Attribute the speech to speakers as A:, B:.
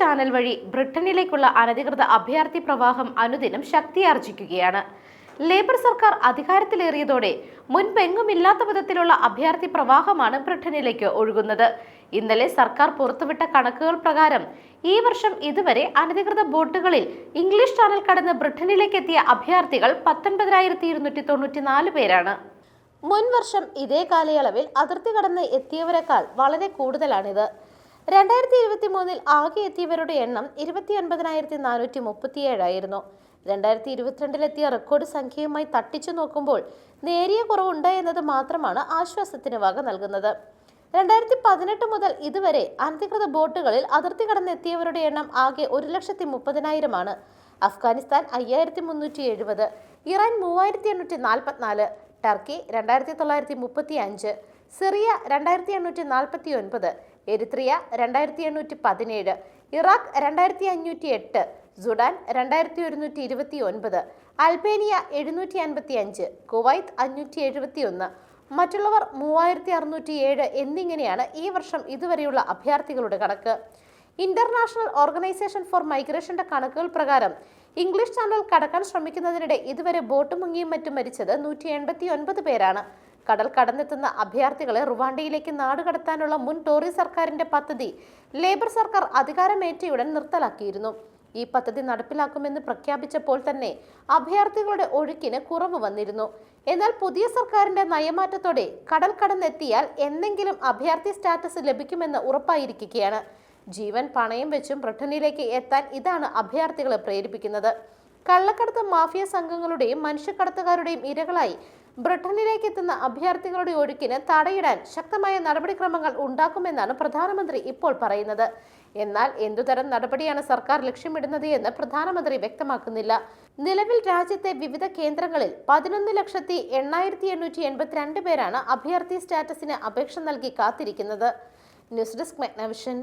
A: Channel വഴി ബ്രിട്ടനിലേക്കുള്ള അനധികൃത അഭയാർത്ഥി പ്രവാഹം അനുദിനം ശക്തിയാർജിക്കുകയാണ്. ലേബർ സർക്കാർ അധികാരത്തിലേറിയതോടെ മുൻപെങ്ങുമില്ലാത്ത വിധത്തിലുള്ള അഭയാർത്ഥി പ്രവാഹമാണ് ബ്രിട്ടനിലേക്ക് ഒഴുകുന്നത്. ഇന്നലെ സർക്കാർ പുറത്തുവിട്ട കണക്കുകൾ പ്രകാരം ഈ വർഷം ഇതുവരെ അനധികൃത ബോട്ടുകളിൽ ഇംഗ്ലീഷ് ചാനൽ കടന്ന് ബ്രിട്ടനിലേക്ക് എത്തിയ അഭയാർത്ഥികൾ പത്തൊൻപതിനായിരത്തി ഇരുന്നൂറ്റി തൊണ്ണൂറ്റിനാല് പേരാണ്. മുൻവർഷം ഇതേ കാലയളവിൽ അതിർത്തി കടന്ന് എത്തിയവരെക്കാൾ വളരെ കൂടുതലാണിത്. രണ്ടായിരത്തി ഇരുപത്തി മൂന്നിൽ ആകെ എത്തിയവരുടെ എണ്ണം ഇരുപത്തി ഒൻപതിനായിരത്തി നാനൂറ്റി മുപ്പത്തിയേഴായിരുന്നു രണ്ടായിരത്തി ഇരുപത്തിരണ്ടിലെത്തിയ റെക്കോർഡ് സംഖ്യയുമായി തട്ടിച്ചു നോക്കുമ്പോൾ നേരിയ കുറവുണ്ട് എന്നത് മാത്രമാണ് ആശ്വാസത്തിന് വക നൽകുന്നത്. രണ്ടായിരത്തി പതിനെട്ട് മുതൽ ഇതുവരെ അനധികൃത ബോട്ടുകളിൽ അതിർത്തി കടന്നെത്തിയവരുടെ എണ്ണം ആകെ ഒരു ലക്ഷത്തി മുപ്പതിനായിരമാണ് അഫ്ഗാനിസ്ഥാൻ അയ്യായിരത്തി മുന്നൂറ്റി എഴുപത് ഇറാൻ മൂവായിരത്തി എണ്ണൂറ്റി നാൽപ്പത്തിനാല് ടർക്കി രണ്ടായിരത്തി തൊള്ളായിരത്തി മുപ്പത്തി അഞ്ച് സിറിയ രണ്ടായിരത്തി എണ്ണൂറ്റി നാൽപ്പത്തി ഒൻപത് എരിത്രിയ രണ്ടായിരത്തി എണ്ണൂറ്റി പതിനേഴ് ഇറാഖ് രണ്ടായിരത്തി അഞ്ഞൂറ്റി എട്ട് സുഡാൻ രണ്ടായിരത്തി ഒരുന്നൂറ്റി ഇരുപത്തി ഒൻപത് അൽബേനിയ എഴുന്നൂറ്റി അൻപത്തി അഞ്ച് കുവൈത്ത് അഞ്ഞൂറ്റി എഴുപത്തി ഒന്ന് മറ്റുള്ളവർ മൂവായിരത്തി അറുന്നൂറ്റി ഏഴ് എന്നിങ്ങനെയാണ് ഈ വർഷം ഇതുവരെയുള്ള അഭയാർത്ഥികളുടെ കണക്ക്. ഇന്റർനാഷണൽ ഓർഗനൈസേഷൻ ഫോർ മൈഗ്രേഷന്റെ കണക്കുകൾ പ്രകാരം ഇംഗ്ലീഷ് ചാനൽ കടക്കാൻ ശ്രമിക്കുന്നതിനിടെ ഇതുവരെ ബോട്ട് മുങ്ങിയും മറ്റും മരിച്ചത് നൂറ്റി എൺപത്തി ഒൻപത് പേരാണ്. കടൽ കടന്നെത്തുന്ന അഭയാർത്ഥികളെ റുവാണ്ടയിലേക്ക് നാടുകടത്താനുള്ള മുൻ ടോറി സർക്കാരിന്റെ പദ്ധതി ലേബർ സർക്കാർ അധികാരമേറ്റയുടൻ നിർത്തലാക്കിയിരുന്നു. ഈ പദ്ധതി നടപ്പിലാക്കുമെന്ന് പ്രഖ്യാപിച്ചപ്പോൾ തന്നെ അഭയാർത്ഥികളുടെ ഒഴുക്കിന് കുറവ് വന്നിരുന്നു. എന്നാൽ പുതിയ സർക്കാരിന്റെ നയമാറ്റത്തോടെ കടൽ കടന്നെത്തിയാൽ എന്തെങ്കിലും അഭയാർത്ഥി സ്റ്റാറ്റസ് ലഭിക്കുമെന്ന് ഉറപ്പായിരിക്കുകയാണ്. ജീവൻ പണയം വെച്ചും ബ്രിട്ടനിലേക്ക് എത്താൻ ഇതാണ് അഭയാർത്ഥികളെ പ്രേരിപ്പിക്കുന്നത്. കള്ളക്കടത്ത് മാഫിയ സംഘങ്ങളുടെയും മനുഷ്യക്കടത്തുകാരുടെയും ഇരകളായി ബ്രിട്ടനിലേക്ക് എത്തുന്ന അഭയാർത്ഥികളുടെ ഒഴുക്കിന് തടയിടാൻ ശക്തമായ നടപടിക്രമങ്ങൾ ഉണ്ടാക്കുമെന്നാണ് പ്രധാനമന്ത്രി ഇപ്പോൾ പറയുന്നത്. എന്നാൽ എന്തുതരം നടപടിയാണ് സർക്കാർ ലക്ഷ്യമിടുന്നത് എന്ന് പ്രധാനമന്ത്രി വ്യക്തമാക്കുന്നില്ല. നിലവിൽ രാജ്യത്തെ വിവിധ കേന്ദ്രങ്ങളിൽ പതിനൊന്ന് ലക്ഷത്തി എണ്ണായിരത്തി എണ്ണൂറ്റി എൺപത്തിരണ്ട് പേരാണ് അഭയാർത്ഥി സ്റ്റാറ്റസിന് അപേക്ഷ നൽകി കാത്തിരിക്കുന്നത്. News desk മെഗ്നവിഷൻ.